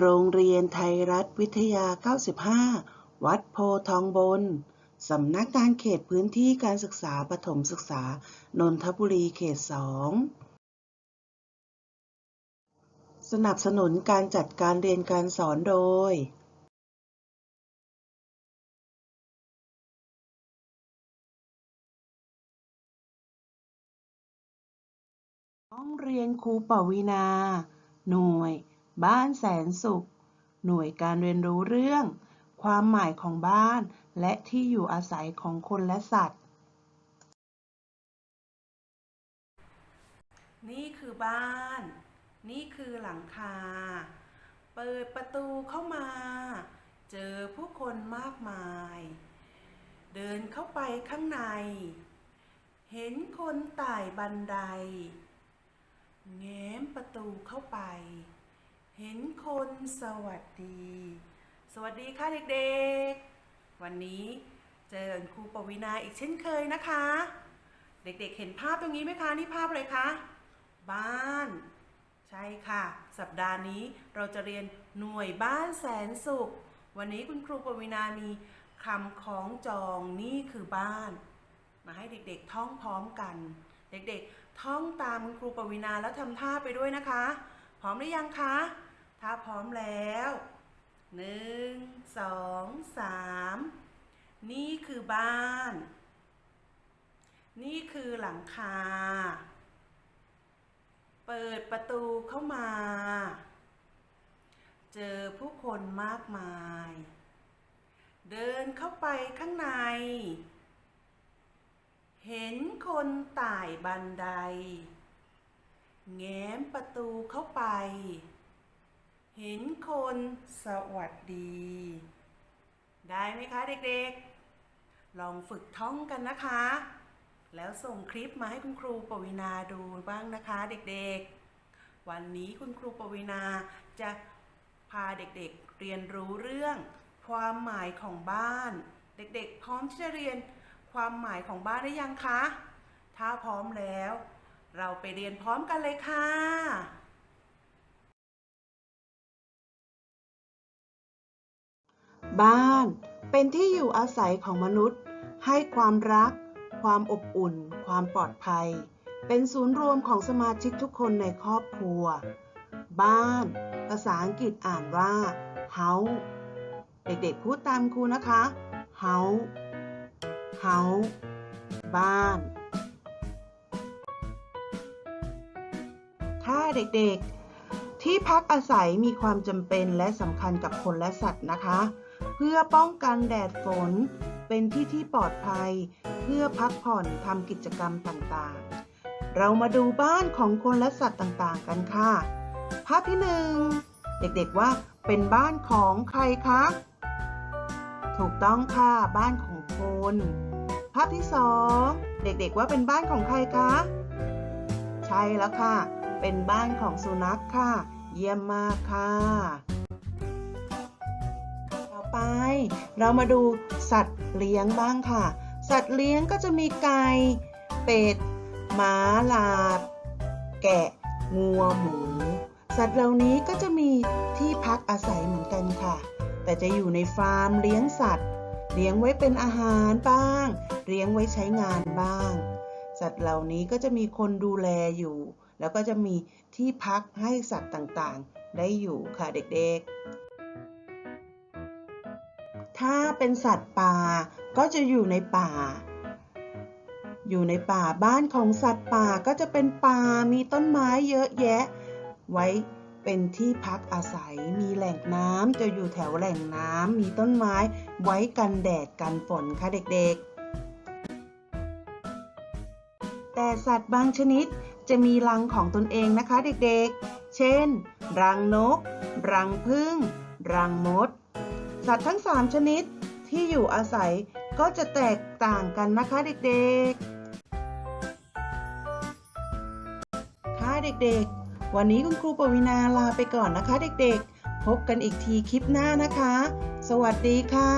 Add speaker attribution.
Speaker 1: โรงเรียนไทยรัฐวิทยา 95 วัดโพทองบน สำนักงานเขตพื้นที่การศึกษาประถมศึกษา นนทบุรีเขต 2 สนับสนุนการจัดการเรียนการสอนโดยห้องเรียนครูปวีนา หน่วย บ้านแสนสุข หน่วยการเรียนรู้เรื่อง ความหมายของบ้าน และที่อยู่อาศัยของคนและสัตว์ นี่คือบ้าน นี่คือหลังคา เปิดประตูเข้ามา เจอผู้คนมากมาย เดินเข้าไปข้างใน เห็นคนไต่บันได แง้มประตูเข้าไป เห็นคนสวัสดี สวัสดีค่ะเด็กๆ วันนี้เจอครูปวีนาอีกเช่นเคยนะคะ เด็กๆเห็นภาพตรงนี้ไหมคะนี่ภาพอะไรคะ บ้าน ใช่ค่ะ สัปดาห์นี้เราจะเรียนหน่วยบ้านแสนสุข วันนี้คุณครูปวีนามีคำของจองนี่คือบ้าน มาให้เด็กๆท่องพร้อมกัน เด็กๆท่องตามคุณครูปวีนาแล้วทำท่าไปด้วยนะคะ พร้อมหรือยังคะ ถ้าพร้อมแล้วหนึ่งสองสามนี่คือบ้าน นี่คือหลังคา เปิดประตูเข้ามา เจอผู้คนมากมาย เดินเข้าไปข้างใน เห็นคนไต่บันได แง้มประตูเข้าไป เห็นคนสวัสดี ได้ไหมคะเด็กๆ ลองฝึกท่องกันนะคะ แล้วส่งคลิปมาให้คุณครูปวีนาดูบ้างนะคะเด็กๆ วันนี้คุณครูปวีนาจะพาเด็กๆเรียนรู้เรื่อง ความหมายของบ้าน เด็กๆ พร้อมที่จะเรียนความหมายของบ้านได้ยังคะ ถ้าพร้อมแล้ว เราไปเรียนพร้อมกันเลยค่ะ บ้าน เป็นที่อยู่อาศัยของมนุษย์ ให้ความรัก ความอบอุ่น ความปลอดภัย เป็นศูนย์รวมของสมาชิกทุกคนในครอบครัว บ้าน ภาษาอังกฤษอ่านว่า house เด็กๆพูดตามครูนะคะ house house บ้าน ถ้าเด็กๆที่พักอาศัยมีความจำเป็นและสำคัญกับคนและสัตว์นะคะ เพื่อป้องกันแดดฝน เป็นที่ที่ปลอดภัย เพื่อพักผ่อนทำกิจกรรมต่างๆ เรามาดูบ้านของคนและสัตว์ต่างๆ กันค่ะ ภาพที่หนึ่งเด็กๆว่าเป็นบ้านของใครคะ ถูกต้องค่ะ บ้านของคน ภาพที่สองเด็กๆว่าเป็นบ้านของใครคะ ใช่แล้วค่ะ เป็นบ้านของสุนัขค่ะ เยี่ยมมากค่ะ ไป เรามาดูสัตว์เลี้ยงบ้างค่ะ สัตว์เลี้ยงก็จะมีไก่ เป็ดม้าลาบ แกะ งัว หมู สัตว์เหล่านี้ก็จะมีที่พักอาศัยเหมือนกันค่ะ แต่จะอยู่ในฟาร์มเลี้ยงสัตว์ เลี้ยงไว้เป็นอาหารบ้าง เลี้ยงไว้ใช้งานบ้าง สัตว์เหล่านี้ก็จะมีคนดูแลอยู่ แล้วก็จะมีที่พักให้สัตว์ต่างๆ ได้อยู่ค่ะเด็กๆ ถ้าเป็นสัตว์ป่าก็จะอยู่ในป่า อยู่ในป่าบ้านของสัตว์ป่าก็จะเป็นป่ามีต้นไม้เยอะแยะ ไว้เป็นที่พักอาศัยมีแหล่งน้ำจะอยู่แถวแหล่งน้ำมีต้นไม้ไว้กันแดดกันฝนค่ะเด็กๆ แต่สัตว์บางชนิดจะมีรังของตนเองนะคะเด็กๆ เช่น รังนก รังผึ้ง รังมด สัตว์ทั้ง 3 ชนิดที่อยู่อาศัยก็จะแตกต่างกันนะคะเด็กๆ ค่ะเด็กๆ วันนี้คุณครูปวินาลาไปก่อนนะคะเด็กๆ พบกันอีกทีคลิปหน้านะคะ สวัสดีค่ะ